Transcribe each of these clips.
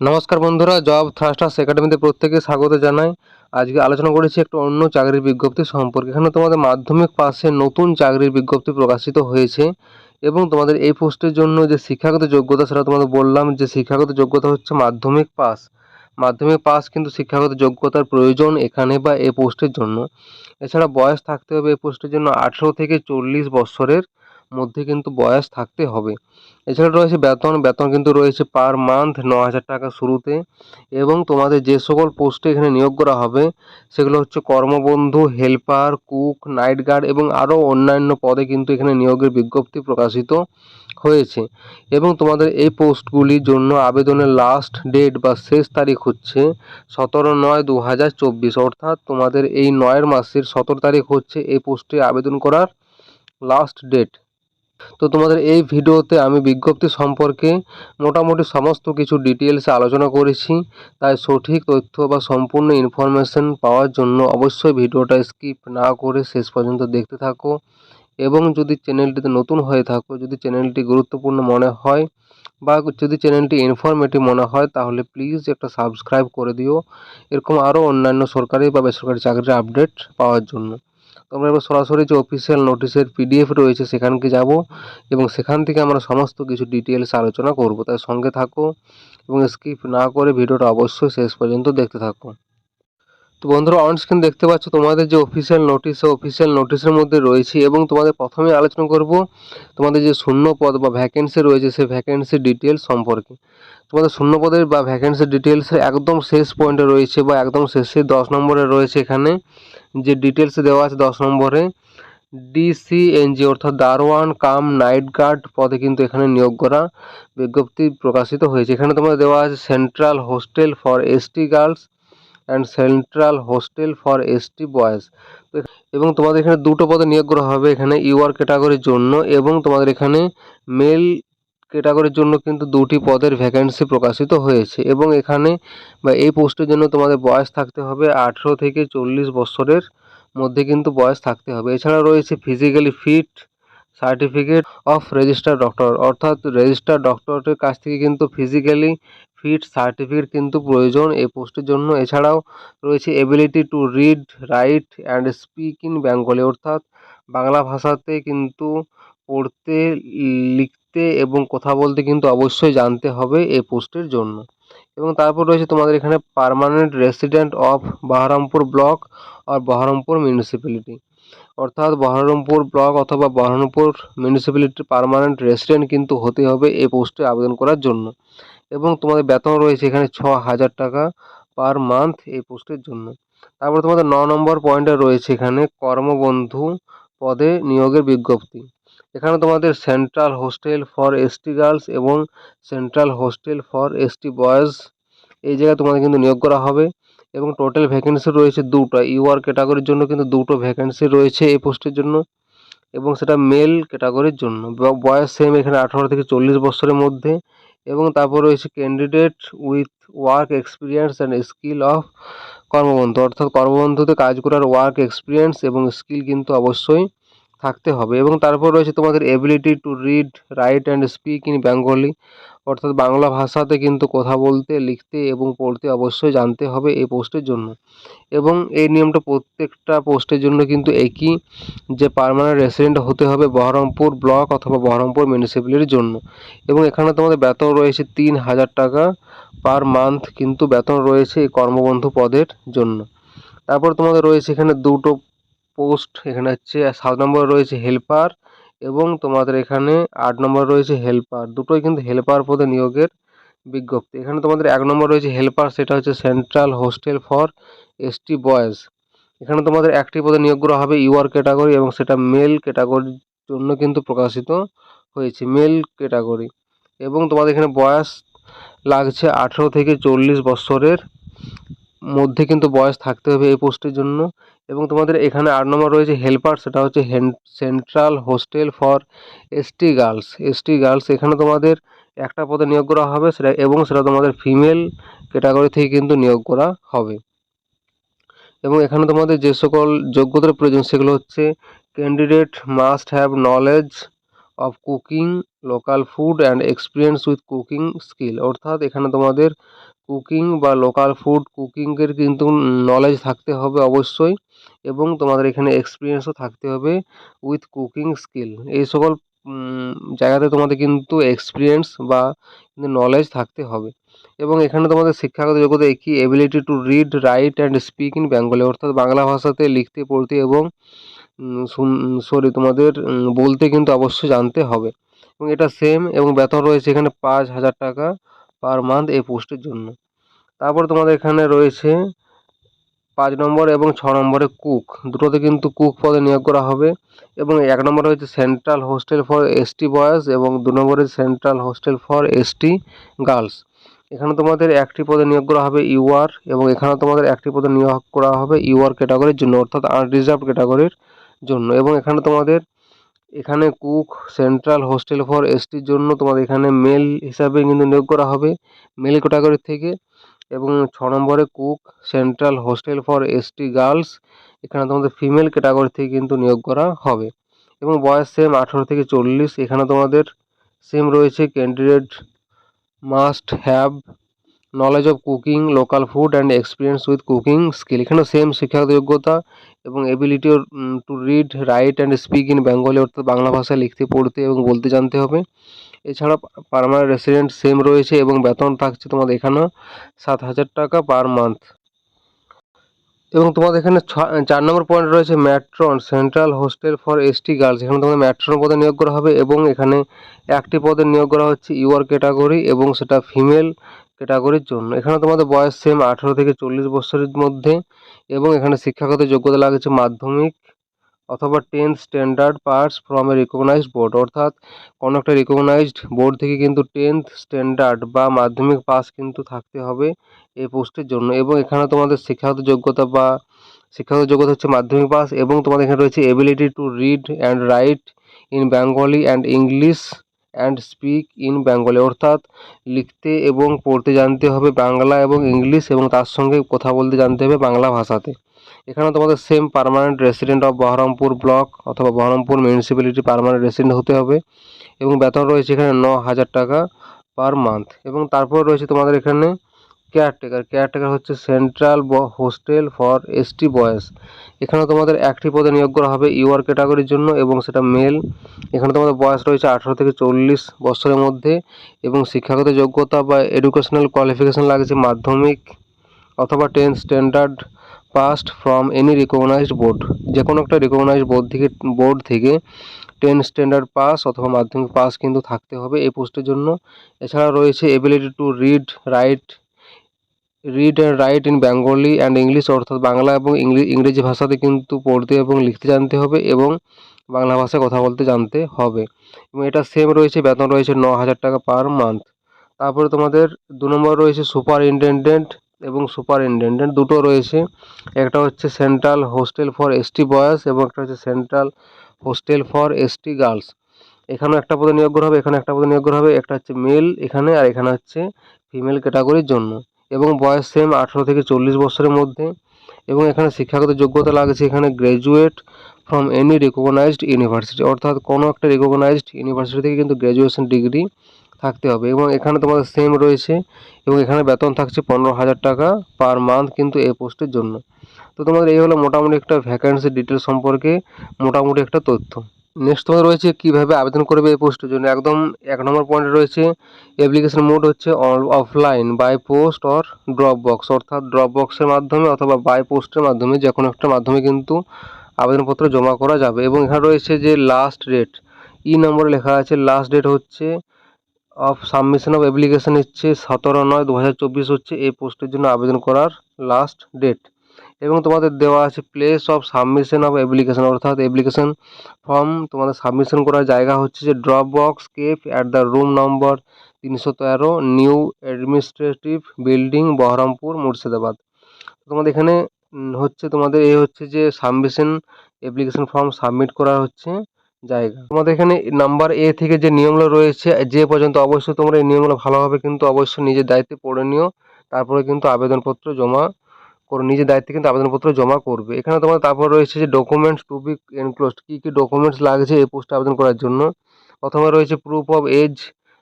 নমস্কার বন্ধুরা, job thrusters একাডেমিতে প্রত্যেকে স্বাগত জানাই। আজকে আলোচনা করেছি একটু অন্য চাকরির বিজ্ঞপ্তি সম্পর্কে। এখানে তোমাদের মাধ্যমিক পাশে নতুন চাকরির বিজ্ঞপ্তি প্রকাশিত হয়েছে এবং তোমাদের এই পোস্টের জন্য যে শিক্ষাগত যোগ্যতা, সেটা তোমাদের বললাম যে শিক্ষাগত যোগ্যতা হচ্ছে মাধ্যমিক পাস মাধ্যমিক পাস কিন্তু শিক্ষাগত যোগ্যতার প্রয়োজন এখানে বা এই পোস্টের জন্য। এছাড়া বয়স থাকতে হবে এই পোস্টের জন্য আঠেরো থেকে চল্লিশ বছরের। মধ্যে কিন্তু বয়স থাকতে হবে। এছাড়া রয়েছে বেতন বেতন কিন্তু রয়েছে পার মান্থ ন হাজার টাকা শুরুতে এবং তোমাদের যে সকল পোস্টে এখানে নিয়োগ করা হবে, সেগুলো হচ্ছে কর্মবন্ধু হেল্পার কুক নাইট গার্ড এবং আরও অন্যান্য পদে কিন্তু এখানে নিয়োগের বিজ্ঞপ্তি প্রকাশিত হয়েছে। এবং তোমাদের এই পোস্টগুলির জন্য আবেদনের লাস্ট ডেট বা শেষ তারিখ হচ্ছে সতেরো নয় দু হাজার চব্বিশ। অর্থাৎ তোমাদের এই নয়ের মাসের সতেরো তারিখ হচ্ছে এই পোস্টে আবেদন করার লাস্ট ডেট তো তোমাদের এই ভিডিওতে আমি বিজ্ঞপ্তি সম্পর্কে মোটামুটি সমস্ত কিছু ডিটেলসে আলোচনা করেছি। তাই সঠিক তথ্য বা সম্পূর্ণ ইনফরমেশন পাওয়ার জন্য অবশ্যই ভিডিওটা স্কিপ না করে শেষ পর্যন্ত দেখতে থাকো। এবং যদি চ্যানেলটিতে নতুন হয়ে থাকো, যদি চ্যানেলটি গুরুত্বপূর্ণ মনে হয় বা যদি চ্যানেলটি ইনফরমেটিভ মনে হয়, তাহলে প্লিজ একটা সাবস্ক্রাইব করে দিও। এরকম আরও অন্যান্য সরকারি বা বেসরকারি চাকরির আপডেট পাওয়ার জন্য। আমরা এবার সরাসরি যে অফিসিয়াল নোটিশের পিডিএফ রয়েছে সেখানকে যাব এবং সেখান থেকে আমরা সমস্ত কিছু ডিটেলস আলোচনা করব। তাই সঙ্গে থাকো এবং স্কিপ না করে ভিডিওটা অবশ্যই শেষ পর্যন্ত দেখতে থাকো। তো বন্ধুরা অন স্ক্রিন দেখতে পাচ্ছ তোমাদের যে অফিসিয়াল নোটিশ অফিসিয়াল নোটিশের মধ্যে রয়েছে এবং তোমাদের প্রথমে আলোচনা করব তোমাদের যে শূন্য পদ বা ভ্যাকেন্সি রয়েছে সেই ভ্যাকেন্সি ডিটেলস সম্পর্কে। তোমাদের শূন্য পদের বা ভ্যাকেন্সি ডিটেলসের একদম শেষ পয়েন্টে রয়েছে বা একদম শেষে দশ নম্বরে রয়েছে এখানে। যে ডিটেলস দেওয়া আছে দশ নম্বরে ডিসিএনজি অর্থাৎ দারোয়ান, কাম, নাইট গার্ড পদে কিন্তু এখানে নিয়োগ করা বিজ্ঞপ্তি প্রকাশিত হয়েছে। এখানে তোমাদের দেওয়া আছে central hostel for ST girls and central hostel for ST boys. এবং তোমাদের এখানে দুটো পদে নিয়োগ করা হবে এখানে ইউআর ক্যাটাগরির জন্য এবং তোমাদের এখানে মেল ক্যাটাগরির জন্য কিন্তু দুটি পদের ভ্যাকেন্সি প্রকাশিত হয়েছে এবং এখানে বা এই পোস্টের জন্য তোমাদের বয়স থাকতে হবে আঠেরো থেকে চল্লিশ বছরের মধ্যে কিন্তু বয়স থাকতে হবে। এছাড়া রয়েছে physically fit certificate of register doctor অর্থাৎ রেজিস্টার ডক্টরের কাছ থেকে কিন্তু ফিজিক্যালি ফিট সার্টিফিকেট কিন্তু প্রয়োজন এই পোস্টের জন্য। এছাড়াও রয়েছে ability to read write and speak in Bengali অর্থাৎ বাংলা ভাষাতে কিন্তু পড়তে লিখতে এবং কথা বলতে কিন্তু অবশ্যই জানতে হবে এই পোস্টের জন্য। এবং তারপর রয়েছে তোমাদের এখানে permanent resident of Baharampur block R Baharampur municipality অর্থাৎ বহরমপুর ব্লক অথবা বহরমপুর মিউনিসিপ্যালিটির পার্মানেন্ট রেসিডেন্ট কিন্তু হতে হবে এই পোস্টে আবেদন করার জন্য। এবং তোমাদের বেতন রয়েছে এখানে ছ হাজার টাকা পার মান্থ এই পোস্টের জন্য। তারপর তোমাদের ন নম্বর পয়েন্টে রয়েছে এখানে কর্মবন্ধু পদে নিয়োগের বিজ্ঞপ্তি। এখানে তোমাদের central hostel for ST girls এবং central hostel for ST boys এই জায়গায় তোমাদের কিন্তু নিয়োগ করা হবে এবং টোটাল ভ্যাকেন্সি রয়েছে দুটো। ইউআর ক্যাটাগরির জন্য কিন্তু দুটো ভ্যাকেন্সি রয়েছে এই পোস্টের জন্য এবং সেটা মেল ক্যাটাগরির জন্য। বয়স সেম এখানে আঠারো থেকে চল্লিশ বছরের মধ্যে এবং তারপর রয়েছে candidate with work experience and skill of কর্মবন্ধু। অর্থাৎ কর্মবন্ধুতে কাজ করার ওয়ার্ক এক্সপিরিয়েন্স এবং স্কিল কিন্তু অবশ্যই থাকতে হবে। এবং তারপর রয়েছে তোমাদের ability to read write and speak in Bengali অর্থাৎ বাংলা ভাষাতে কিন্তু কথা বলতে, লিখতে এবং পড়তে অবশ্যই জানতে হবে এই পোস্টের জন্য। এবং এই নিয়মটা প্রত্যেকটা পোস্টের জন্য কিন্তু একই, যে পারমানেন্ট রেসিডেন্ট হতে হবে বহরমপুর ব্লক অথবা বহরমপুর মিউনিসিপ্যালিটির জন্য। এবং এখানে তোমাদের বেতন রয়েছে তিন হাজার টাকা পার মান্থ কিন্তু বেতন রয়েছে এই কর্মবন্ধু পদের জন্য। তারপর তোমাদের রয়েছে এখানে দুটো পোস্ট এখানে হচ্ছে সাত নম্বর রয়েছে হেল্পার এবং তোমাদের এখানে আট নম্বর রয়েছে হেল্পার দুটোই কিন্তু হেল্পার পদে নিয়োগের বিজ্ঞপ্তি। এখানে তোমাদের এক নম্বর রয়েছে হেল্পার সেটা হচ্ছে central hostel for ST boys এখানে তোমাদের একটি পদে নিয়োগ করা হবে ইউআর ক্যাটাগরি এবং সেটা মেল ক্যাটাগরির জন্য কিন্তু প্রকাশিত হয়েছে মেল ক্যাটাগরি এবং তোমাদের এখানে বয়স লাগছে আঠেরো থেকে চল্লিশ বছরের মধ্যে কিন্তু বয়স থাকতে হবে এই পোস্টের জন্য। এবং তোমাদের এখানে আট নম্বর রয়েছে হেল্পার, সেটা হচ্ছে central hostel for ST girls. ST girls, এখানে তোমাদের একটা পদে নিয়োগ করা হবে, সেটা, এবং সেটা তোমাদের ফিমেল ক্যাটাগরি থেকে কিন্তু নিয়োগ করা হবে। এবং এখানে তোমাদের যে সকল যোগ্যতার প্রয়োজন, সেগুলো হচ্ছে candidate must have knowledge of cooking local food and experience with cooking skill অর্থাৎ এখানে তোমাদের কুকিং বা লোকাল ফুড কুকিংয়ের কিন্তু নলেজ থাকতে হবে অবশ্যই এবং তোমাদের এখানে এক্সপিরিয়েন্সও থাকতে হবে উইথ কুকিং স্কিল এই সকল জায়গাতে তোমাদের কিন্তু এক্সপিরিয়েন্স বা নলেজ থাকতে হবে এবং এখানে তোমাদের শিক্ষাগত যোগ্যতা কি ability to read write and speak in Bengali অর্থাৎ বাংলা ভাষাতে লিখতে, পড়তে এবং সরি তোমাদের বলতে কিন্তু অবশ্যই জানতে হবে এবং এটা সেম এবং বেতন রয়েছে এখানে পাঁচ হাজার টাকা পার মান্থ এই পোস্টের জন্য। তারপর তোমাদের এখানে রয়েছে পাঁচ নম্বর এবং ছ নম্বরে কুক দুটোতে কিন্তু কুক পদে নিয়োগ করা হবে এবং এক নম্বরে হচ্ছে central hostel for ST boys এবং দু নম্বরে central hostel for ST girls এখানে তোমাদের একটি পদে নিয়োগ করা হবে ইউআর এবং এখানে তোমাদের একটি পদে নিয়োগ করা হবে ইউআর ক্যাটাগরির জন্য অর্থাৎ আনরিজার্ভ ক্যাটাগরির জন্য এবং এখানে তোমাদের এখানে কুক, সেন্ট্রাল হোস্টেল ফর এসটির জন্য তোমাদের এখানে মেল হিসাবে কিন্তু নিয়োগ করা হবে, মেল ক্যাটাগরি থেকে। এবং ছ নম্বরে cook, central hostel for ST girls, এখানে তোমাদের ফিমেল ক্যাটাগরি থেকে কিন্তু নিয়োগ করা হবে। এবং বয়স সেম আঠেরো থেকে চল্লিশ, এখানে তোমাদের সেম রয়েছে candidate must have knowledge of cooking local food and experience with cooking skill এখানেও সেম শিক্ষাগত যোগ্যতা এবং ability to read write and speak in Bengali অর্থাৎ বাংলা ভাষায় লিখতে, পড়তে এবং বলতে জানতে হবে। এছাড়া পার্মানেন্ট রেসিডেন্ট সেম রয়েছে এবং বেতন থাকছে তোমাদের এখানেও সাত হাজার টাকা পার মান্থ এবং তোমাদের এখানে চার নম্বর পয়েন্ট রয়েছে matron central hostel for ST girls এখানে তোমাদের ম্যাট্রন পদে নিয়োগ করা হবে এবং এখানে একটি পদে নিয়োগ করা হচ্ছে। ইউআর ক্যাটাগরি এবং সেটা ফিমেল ক্যাটাগরির জন্য। এখানে তোমাদের বয়স সেম আঠেরো থেকে চল্লিশ বছরের মধ্যে এবং এখানে শিক্ষাগত যোগ্যতা লাগছে মাধ্যমিক অথবা tenth standard pass from a recognized board অর্থাৎ কোনো একটা রিকগনাইজড বোর্ড থেকে কিন্তু টেন্থ স্ট্যান্ডার্ড বা মাধ্যমিক পাস কিন্তু থাকতে হবে এই পোস্টের জন্য। এবং এখানে তোমাদের শিক্ষাগত যোগ্যতা বা শিক্ষাগত যোগ্যতা হচ্ছে মাধ্যমিক পাস এবং তোমাদের এখানে রয়েছে ability to read and write in Bengali and English and speak in Bengali অর্থাৎ লিখতে এবং পড়তে জানতে হবে বাংলা এবং ইংলিশ এবং তার সঙ্গে কথা বলতে জানতে হবে বাংলা ভাষাতে। এখানে তোমাদের same permanent resident of Baharampur block অথবা বহরমপুর মিউনিসিপ্যালিটি পার্মানেন্ট রেসিডেন্ট হতে হবে এবং বেতন রয়েছে এখানে ন হাজার টাকা পার মান্থ এবং তারপর রয়েছে তোমাদের এখানে কেয়ারটেকার কেয়ারটেকার হচ্ছে central hostel for ST boys এখানে তোমাদের একটি পদে নিয়োগ করা হবে ইউআর ক্যাটাগরির জন্য এবং সেটা মেল এখানে তোমাদের বয়স রয়েছে আঠারো থেকে চল্লিশ বছরের মধ্যে এবং শিক্ষাগত যোগ্যতা বা এডুকেশনাল কোয়ালিফিকেশান লাগছে মাধ্যমিক অথবা tenth standard passed from any recognized board যে কোনো একটা রিকগনাইজড বোর্ড থেকে বোর্ড থেকে টেন স্ট্যান্ডার্ড পাস অথবা মাধ্যমিক পাস কিন্তু থাকতে হবে এই পোস্টের জন্য। এছাড়া রয়েছে ability to read write read and write in Bengali and English অর্থাৎ বাংলা এবং ইংরেজি ভাষাতে কিন্তু পড়তে এবং লিখতে জানতে হবে এবং বাংলা ভাষায় কথা বলতে জানতে হবে। এবং এটা সেম রয়েছে, বেতন রয়েছে ন হাজার টাকা পার মান্থ তারপরে তোমাদের দু নম্বর রয়েছে সুপারিনটেনডেন্ট এবং সুপারিনটেনডেন্ট দুটো রয়েছে। একটা হচ্ছে central hostel for ST boys এবং একটা হচ্ছে central hostel for ST girls এখানেও একটা পদে নিয়োগ করা হবে এখানে একটা পদে নিয়োগ করা হবে, একটা হচ্ছে মেল এখানে আর এখানে হচ্ছে ফিমেল ক্যাটাগরির জন্য। এবং বয়স সেম আঠেরো থেকে চল্লিশ বছরের মধ্যে। এবং এখানে শিক্ষাগত যোগ্যতা লাগছে এখানে graduate from any recognized university অর্থাৎ কোনো একটা রিকগনাইজড ইউনিভার্সিটি থেকে কিন্তু গ্র্যাজুয়েশন ডিগ্রি থাকতে হবে। এবং এখানে তোমাদের সেম রয়েছে এবং এখানে বেতন থাকছে পনেরো হাজার টাকা পার মান্থ কিন্তু এই পোস্টের জন্য। তো তোমাদের এই হলো মোটামুটি একটা ভ্যাকেন্সি ডিটেলস সম্পর্কে মোটামুটি একটা তথ্য। নেক্সট তোমাদের রয়েছে কীভাবে আবেদন করবে এই পোস্টের জন্য। একদম এক নম্বর পয়েন্টে রয়েছে অ্যাপ্লিকেশন মোড হচ্ছে offline by post or drop box অর্থাৎ ড্রপ বক্সের মাধ্যমে অথবা বাই পোস্টের মাধ্যমে যে কোনো একটা মাধ্যমে কিন্তু আবেদনপত্র জমা করা যাবে। এবং এখানে রয়েছে যে লাস্ট ডেট ই নম্বরে লেখা আছে লাস্ট ডেট হচ্ছে অফ সাবমিশন অফ অ্যাপ্লিকেশন হচ্ছে সতেরো নয় দু হচ্ছে এই পোস্টের জন্য আবেদন করার লাস্ট ডেট এবং তোমাদের দেওয়া আছে place of submission of application অর্থাৎ অ্যাপ্লিকেশন ফর্ম তোমাদের সাবমিশন করার জায়গা হচ্ছে যে drop box kept at the room number তিনশো তেরো new administrative building Baharampur, Murshidabad. তোমাদের এখানে হচ্ছে তোমাদের এই হচ্ছে যে সাবমিশন অ্যাপ্লিকেশন ফর্ম সাবমিট করার হচ্ছে জায়গা। তোমাদের এখানে নাম্বার এ থেকে যে নিয়মগুলো রয়েছে, যে পর্যন্ত অবশ্যই তোমরা এই নিয়মগুলো ভালোভাবে কিন্তু অবশ্যই নিজের দায়িত্বে পড়ে নিও, তারপরে কিন্তু আবেদনপত্র জমা করো, নিজের দায়িত্বে কিন্তু আবেদনপত্র জমা করবে। এখানে তোমার তারপর রয়েছে যে ডকুমেন্টস টু বি এনক্লোজড কী কী ডকুমেন্টস লাগছে এই পোস্টে আবেদন করার জন্য? প্রথমে রয়েছে প্রুফ অফ এজ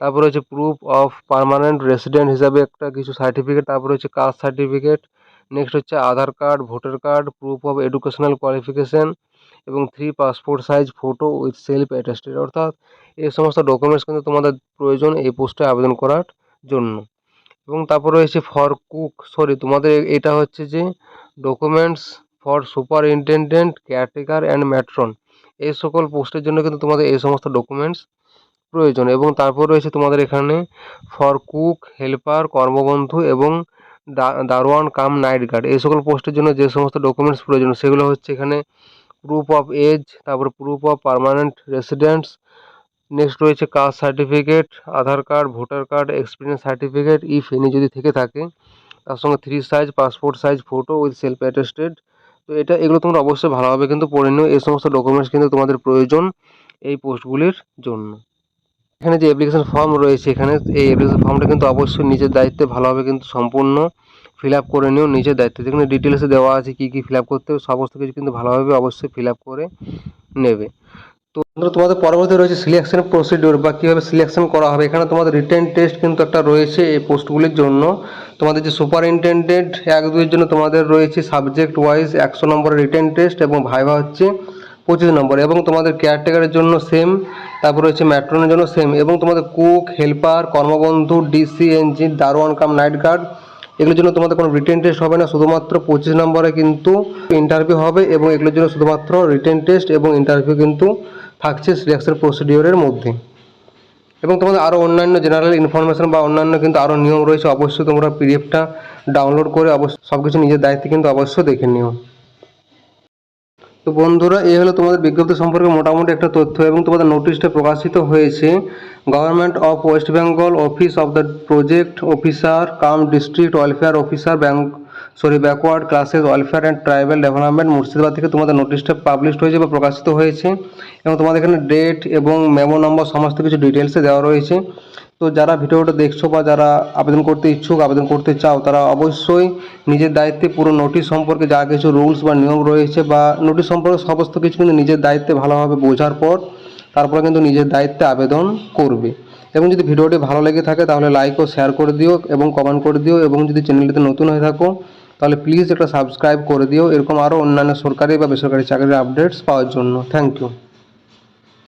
তারপর রয়েছে প্রুফ অফ পার্মানেন্ট রেসিডেন্ট হিসাবে একটা কিছু সার্টিফিকেট তারপর হচ্ছে কাস্ট সার্টিফিকেট নেক্সট হচ্ছে Aadhaar card voter card proof of educational qualification এবং three passport size photo with self attested অর্থাৎ এই সমস্ত ডকুমেন্টস কিন্তু তোমাদের প্রয়োজন এই পোস্টে আবেদন করার জন্য। এবং তারপর রয়েছে ফর কুক সরি তোমাদের এটা হচ্ছে যে documents for superintendent caretaker and matron এই সকল পোস্টের জন্য কিন্তু তোমাদের এই সমস্ত ডকুমেন্টস প্রয়োজন এবং তারপর রয়েছে তোমাদের এখানে ফর কুক হেল্পার কর্মবন্ধু এবং দারোয়ান, কাম নাইট গার্ড এই সকল পোস্টের জন্য যে সমস্ত ডকুমেন্টস প্রয়োজন সেগুলো হচ্ছে এখানে প্রুফ অফ এজ তারপর proof of permanent residents next রয়েছে caste certificate Aadhaar card voter card experience certificate if any যদি থেকে থাকে, তার সঙ্গে three size passport size photo with self attested তো এটা, এগুলো তোমরা অবশ্যই ভালোভাবে কিন্তু পড়ে নিও। এই সমস্ত ডকুমেন্টস কিন্তু তোমাদের প্রয়োজন এই পোস্টগুলির জন্য। এখানে যে অ্যাপ্লিকেশন ফর্ম রয়েছে, এখানে এই অ্যাপ্লিকেশন ফর্মটা কিন্তু অবশ্যই নিজের দায়িত্বে ভালোভাবে কিন্তু সম্পূর্ণ ফিল আপ করে নিও নিজের দায়িত্বে। যেখানে ডিটেলসে দেওয়া আছে কী কী ফিল আপ করতে হবে, সমস্ত কিছু কিন্তু ভালোভাবে অবশ্যই ফিল আপ করে নেবে। তো বন্ধুরা, তোমাদের পরবর্তী রয়েছে সিলেকশন প্রসিডিওর বা কীভাবে সিলেকশন করা হবে। এখানে তোমাদের রিটেন টেস্ট কিন্তু একটা রয়েছে এই পোস্টগুলির জন্য। তোমাদের যে সুপারিনটেন্ডেন্ট এক দুইয়ের জন্য তোমাদের রয়েছে সাবজেক্ট ওয়াইজ একশো নম্বরের রিটেন টেস্ট এবং ভাইভা হচ্ছে পঁচিশ নম্বর। এবং তোমাদের কেয়ারটেকারের জন্য সেম তারপর রয়েছে ম্যাট্রনের জন্য সেম এবং তোমাদের কুক হেল্পার কর্মবন্ধু ডিসি এনজি দারোয়ান কাম নাইট গার্ড এগুলোর জন্য তোমাদের কোনো রিটেন টেস্ট হবে না। শুধুমাত্র পঁচিশ নম্বরে কিন্তু ইন্টারভিউ হবে এবং এগুলোর জন্য শুধুমাত্র রিটেন টেস্ট এবং ইন্টারভিউ কিন্তু থাকছে সিলেকশন প্রসিডিওরের মধ্যে। এবং তোমাদের আরও অন্যান্য জেনারেল ইনফরমেশন বা অন্যান্য কিন্তু আরও নিয়ম রয়েছে, অবশ্যই তোমরা পিডিএফটা ডাউনলোড করে অবশ্যই সব কিছু নিজের দায়িত্বে কিন্তু অবশ্যই দেখে নিও। তো বন্ধুরা, এই হলো তোমাদের বিজ্ঞপ্তি সম্পর্কে মোটামুটি একটা তথ্য এবং তোমাদের নোটিশটা প্রকাশিত হয়েছে। Government of West Bengal office of the project officer cum district welfare officer bank sorry backward classes welfare and tribal development Murshidabad থেকে তোমাদের নোটিশটা পাবলিশড হয়েছে বা প্রকাশিত হয়েছে এবং তোমাদের এখানে ডেট এবং মেমো নম্বর সমস্ত কিছু ডিটেলসে দেওয়া রয়েছে। তো যারা ভিডিওটা দেখছ বা যারা আবেদন করতে ইচ্ছুক, আবেদন করতে চাও, তারা অবশ্যই নিজের দায়িত্বে পুরো নোটিশ সম্পর্কে যা কিছু রুলস বা নিয়ম রয়েছে বা নোটিশ সম্পর্কে সমস্ত কিছু কিন্তু নিজের দায়িত্বে ভালোভাবে বোঝার পর তারপরে কিন্তু নিজের দায়িত্বে আবেদন করবে। এবং যদি ভিডিওটি ভালো লেগে থাকে তাহলে লাইক ও শেয়ার করে দিও এবং কমেন্ট করে দিও এবং যদি চ্যানেলটিতে নতুন হয়ে থাকো, তাহলে প্লিজ একটা সাবস্ক্রাইব করে দিও। এরকম আরও অন্যান্য সরকারি বা বেসরকারি চাকরির আপডেটস পাওয়ার জন্য। Thank you